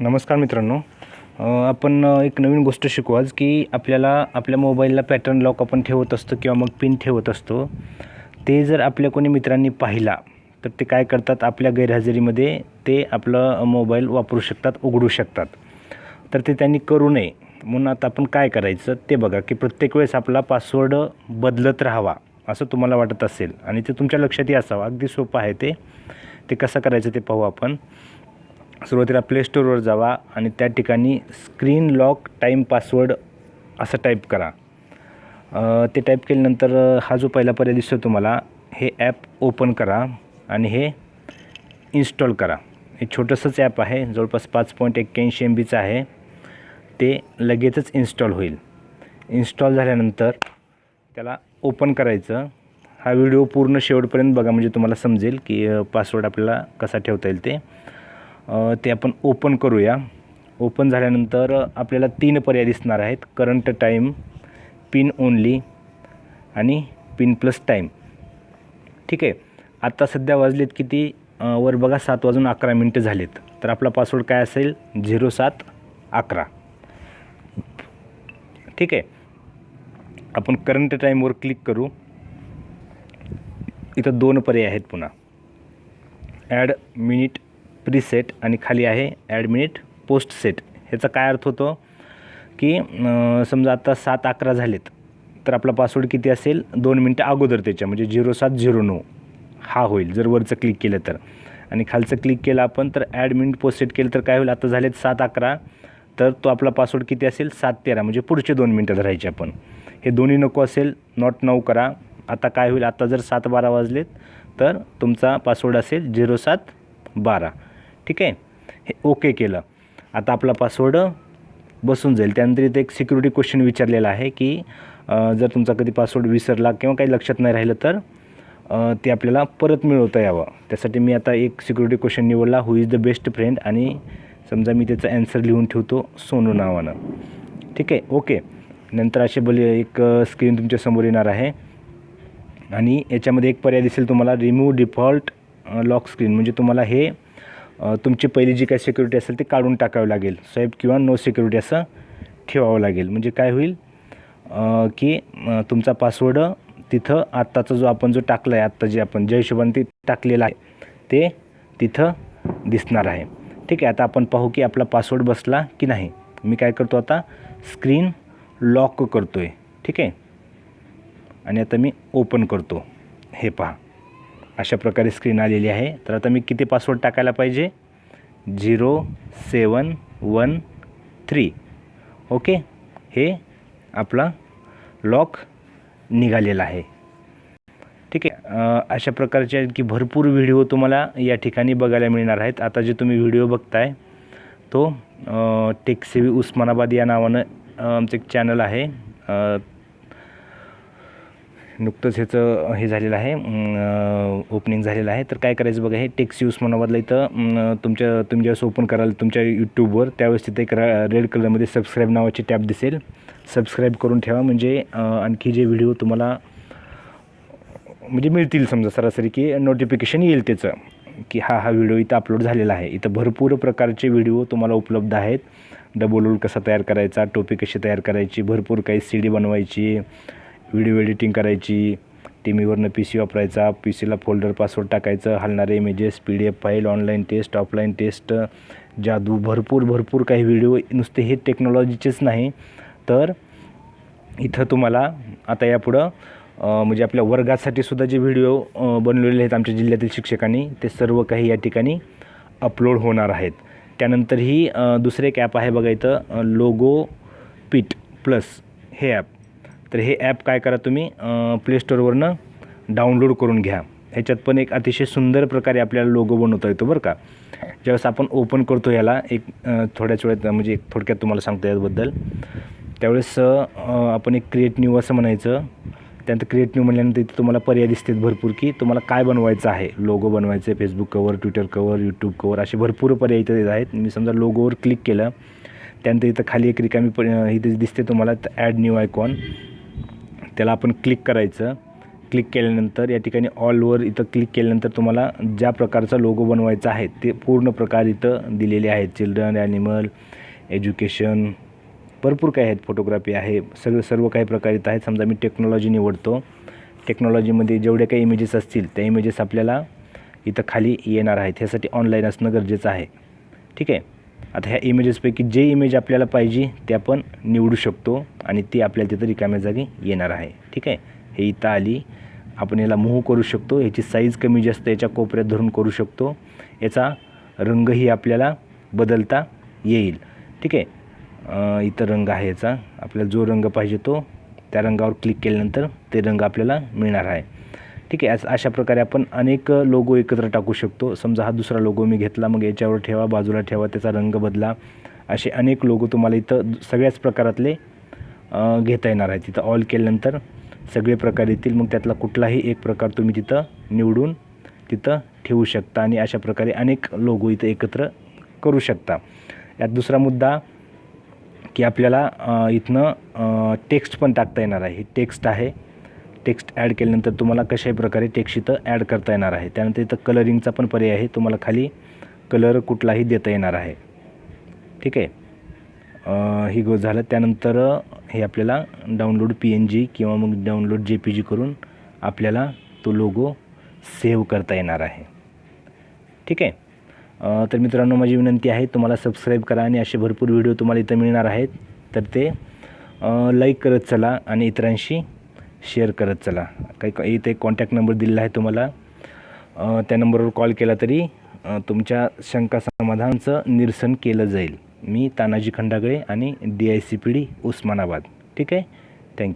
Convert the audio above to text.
नमस्कार मित्रांनो. आपण एक नवीन गोष्ट शिकू आज की आपल्याला आपल्या मोबाईलला पॅटर्न लॉक आपण ठेवत असतो किंवा मग पिन ठेवत असतो. ते जर आपल्या कोणी मित्रांनी पाहिला तर ते काय करतात? आपल्या गैरहजेरीमध्ये ते आपलं मोबाईल वापरू शकतात उघडू शकतात. तर ते त्यांनी करू नये. म्हणून आता आपण काय करायचं ते बघा की प्रत्येक वेळेस आपला पासवर्ड बदलत राहावा असं तुम्हाला वाटत असेल. आणि ते तुमच्या लक्षातही असावं. अगदी सोपं आहे ते. ते कसं करायचं ते पाहू आपण. सुरुवातीला प्ले स्टोअरवर जावा आणि त्या ठिकाणी स्क्रीन लॉक टाईम पासवर्ड असं टाईप करा. ते टाईप केल्यानंतर हा जो पहिला पर्याय दिसतो तुम्हाला हे ॲप ओपन करा आणि हे इन्स्टॉल करा. हे छोटंसंच ॲप आहे जवळपास पाच पॉईंट एक्क्याऐंशी एम बीचं आहे. ते लगेचच इन्स्टॉल होईल. इन्स्टॉल झाल्यानंतर त्याला ओपन करायचं. हा व्हिडिओ पूर्ण शेवटपर्यंत बघा म्हणजे तुम्हाला समजेल की पासवर्ड आपल्याला कसा ठेवता येईल ते. ते आपण ओपन करूया. ओपन झाल्यानंतर आपल्याला तीन पर्याय दिसणार आहेत. करंट टाईम पिन ओनली आणि पिन प्लस टाईम ठीक आहे? आत्ता सध्या वाजलेत किती? वर बघा सात वाजून अकरा मिनटं झालेत. तर आपला पासवर्ड काय असेल? झिरो सात अकरा. ठीक आहे? आपण करंट टाईमवर क्लिक करू. इथं दोन पर्याय आहेत पुन्हा. ॲड मिनिट प्रीसेट आणि खाली आहे ॲड मिनिट पोस्ट सेट. ह्याचा काय अर्थ होतो? की समजा आता सात अकरा झालेत तर आपला पासवर्ड किती असेल? दोन मिनटं अगोदर त्याच्या म्हणजे झिरो सात झिरो नऊ. हा होईल जर वरचं क्लिक केलं तर. आणि खालचं क्लिक केलं आपण तर ॲड मिनिट पोस्ट सेट केलं तर काय होईल? आता झालेत सात अकरा तर तो आपला पासवर्ड किती असेल? सात तेरा म्हणजे पुढचे दोन मिनटं धरायचे आपण. हे दोन्ही नको असेल नॉट नऊ करा. आता काय होईल? आता जर सात बारा वाजलेत तर तुमचा पासवर्ड असेल झिरो सात बारा. ठीक आहे? हे ओके केलं. आता आपला पासवर्ड बसून जाईल. त्यानंतर इथे एक सिक्युरिटी क्वेश्चन विचारलेला आहे की जर तुमचा कधी पासवर्ड विसरला किंवा काही लक्षात नाही राहिलं तर ते आपल्याला परत मिळवता यावं. त्यासाठी मी आता एक सिक्युरिटी क्वेश्चन निवडला. Who is the best friend आणि समजा मी त्याचा ॲन्सर लिहून ठेवतो सोनू नावानं. ठीक आहे? ओके नंतर असे बले एक स्क्रीन तुमच्यासमोर येणार आहे. आणि याच्यामध्ये एक पर्याय दिसेल तुम्हाला. रिमूव्ह डिफॉल्ट लॉक स्क्रीन म्हणजे तुम्हाला हे तुमची पहिली जी काही सिक्युरिटी असेल ते काढून टाकावी लागेल. साहेब किंवा नो सिक्युरिटी असं ठेवावं लागेल. म्हणजे काय होईल? की तुमचा पासवर्ड तिथं आत्ताचा जो आपण जो टाकला आहे आत्ता जे आपण ज्या हिशोबाने ते टाकलेलं आहे ते तिथं दिसणार आहे. ठीक आहे आता आपण पाहू की आपला पासवर्ड बसला की नाही. मी काय करतो आता? स्क्रीन लॉक करतो आहे ठीक आहे? आणि आता मी ओपन करतो. हे पहा. अशा प्रकारे स्क्रीन आलेली आहे. तर आता मी किती पासवर्ड टाकायला पाहिजे? Zero seven one three. Okay हे आपला लॉक निघालेला आहे. ठीक आहे? अशा प्रकारचे की भरपूर व्हिडिओ तुम्हाला या ठिकाणी बघायला मिळणार आहेत. आता जे तुम्ही व्हिडिओ बघताय तो टेक्सेवी उस्मानाबाद या नावानं आमचं एक चॅनल आहे. नुकतंच ह्याचं हे झालेलं आहे. ओपनिंग झालेलं आहे. तर काय करायचं बघा हे टेक्सी उस्मानाबादला इथं तुमच्या तुम्ही ज्यावेळेस ओपन कराल तुमच्या यूट्यूबवर त्यावेळेस तिथे एक रेड कलरमध्ये सबस्क्राईब नावाची टॅब दिसेल. सबस्क्राईब करून ठेवा. म्हणजे आणखी जे व्हिडिओ तुम्हाला म्हणजे मिळतील समजा सरासरी की नोटिफिकेशन येईल त्याचं की हा हा व्हिडिओ इथं अपलोड झालेला आहे. इथं भरपूर प्रकारचे व्हिडिओ तुम्हाला उपलब्ध आहेत. डबल रोल कसा तयार करायचा टोपी कशी तयार करायची भरपूर काही सी डी बनवायची व्हिडिओ एडिटिंग करायची टीव्हीवरनं पी सी वापरायचा पी सीला फोल्डर पासवर्ड टाकायचं हलणारे images P D F file online test offline test जादू भरपूर भरपूर काही व्हिडिओ नुसते हे टेक्नॉलॉजीचेच नाही. तर इथं तुम्हाला आता यापुढं म्हणजे आपल्या वर्गासाठी सुद्धा जे व्हिडिओ बनवलेले आहेत आमच्या जिल्ह्यातील शिक्षकांनी ते सर्व काही या ठिकाणी अपलोड होणार आहेत. त्यानंतर ही दुसरे एक ॲप आहे बघा इथं लोगो पिट प्लस हे ॲप तर हे ॲप काय करा तुम्ही? प्लेस्टोरवरनं डाउनलोड करून घ्या. ह्याच्यात पण एक अतिशय सुंदर प्रकारे आपल्याला लोगो बनवता येतो बरं का. ज्यावेळेस आपण ओपन करतो याला एक थोड्याच वेळात म्हणजे एक थोडक्यात तुम्हाला सांगतो याबद्दल. त्यावेळेस आपण एक क्रिएट न्यू असं म्हणायचं. त्यानंतर क्रिएट न्यू म्हणल्यानंतर इथे तुम्हाला पर्याय दिसतात भरपूर की तुम्हाला काय बनवायचं आहे. लोगो बनवायचं आहे Facebook cover Twitter cover YouTube cover असे भरपूर पर्याय इथे आहेत. मी समजा लोगोवर क्लिक केलं. त्यानंतर इथं खाली एक रिकामी प इथे दिसते तुम्हाला ॲड न्यू आयकॉन त्याला आपण क्लिक करायचं. क्लिक केल्यानंतर या ठिकाणी ऑलवर इथं क्लिक केल्यानंतर तुम्हाला ज्या प्रकारचा लोगो बनवायचा आहे ते पूर्ण प्रकार इथं दिलेले आहेत. चिल्ड्रन ॲनिमल एज्युकेशन भरपूर काही आहेत. फोटोग्राफी आहे. सगळं सर्व काही प्रकार इथं आहेत. समजा मी टेक्नॉलॉजी निवडतो. टेक्नॉलॉजीमध्ये जेवढे काही इमेजेस असतील त्या इमेजेस आपल्याला इथं खाली येणार आहेत. ह्यासाठी ऑनलाईन असणं गरजेचं आहे. ठीक आहे? आता ह्या इमेजेसपैकी जे इमेज आपल्याला पाहिजे ते आपण निवडू शकतो आणि ती आपल्याला तिथं रिकाम्या जागी येणार आहे. ठीक आहे? हे इथं आली. आपण याला मूव्ह करू शकतो. याची साईज कमी जास्त याच्या कोपऱ्यात धरून करू शकतो. याचा रंगही आपल्याला बदलता येईल. ठीक आहे? इतर इथं रंग आहे याचा. आपल्याला जो रंग पाहिजे तो त्या रंगावर क्लिक केल्यानंतर ते रंग आपल्याला मिळणार आहे. ठीक आहे अशा प्रकारे आपण अनेक लोगो एकत्र टाकू शकतो. समजा हा दुसरा लोगो मी घेतला मग याच्यावर ठेवा बाजूला ठेवा त्याचा रंग बदला. असे अनेक लोगो तुम्हाला इथं सगळ्याच प्रकारातले घेता येणार आहे तिथं ऑल केल्यानंतर सगळे प्रकार येतील. मग त्यातला कुठलाही एक प्रकार तुम्ही तिथं निवडून तिथं ठेवू शकता आणि अशा प्रकारे अनेक लोगो इथं एकत्र करू शकता. यात दुसरा मुद्दा की आपल्याला इथनं टेक्स्ट पण टाकता येणार आहे. टेक्स्ट आहे. टेक्स्ट ॲड केल्यानंतर तुम्हाला कशाही प्रकारे टेक्स्ट इथं ॲड करता येणार आहे. त्यानंतर इथं कलरिंगचा पण पर्याय आहे. तुम्हाला खाली कलर कुठलाही देता येणार आहे. ठीक आहे? ही गोष्ट झालं. त्यानंतर हे आपल्याला डाउनलोड पी एन जी किंवा मग डाउनलोड जे पी जी करून आपल्याला तो लोगो सेव्ह करता येणार आहे. ठीक आहे? तर मित्रांनो माझी विनंती आहे तुम्हाला सबस्क्राईब करा आणि असे भरपूर व्हिडिओ तुम्हाला इथं मिळणार आहेत. तर ते लाईक करत चला आणि इतरांशी शेअर करत चला. काही इथे कॉन्टॅक्ट नंबर दिलेला आहे तुम्हाला. त्या नंबरवर कॉल केला तरी तुमच्या शंका समाधानचं निरसन केलं जाईल. मी तानाजी खंडागळे आणि D I C P D Osmanabad. ठीक आहे?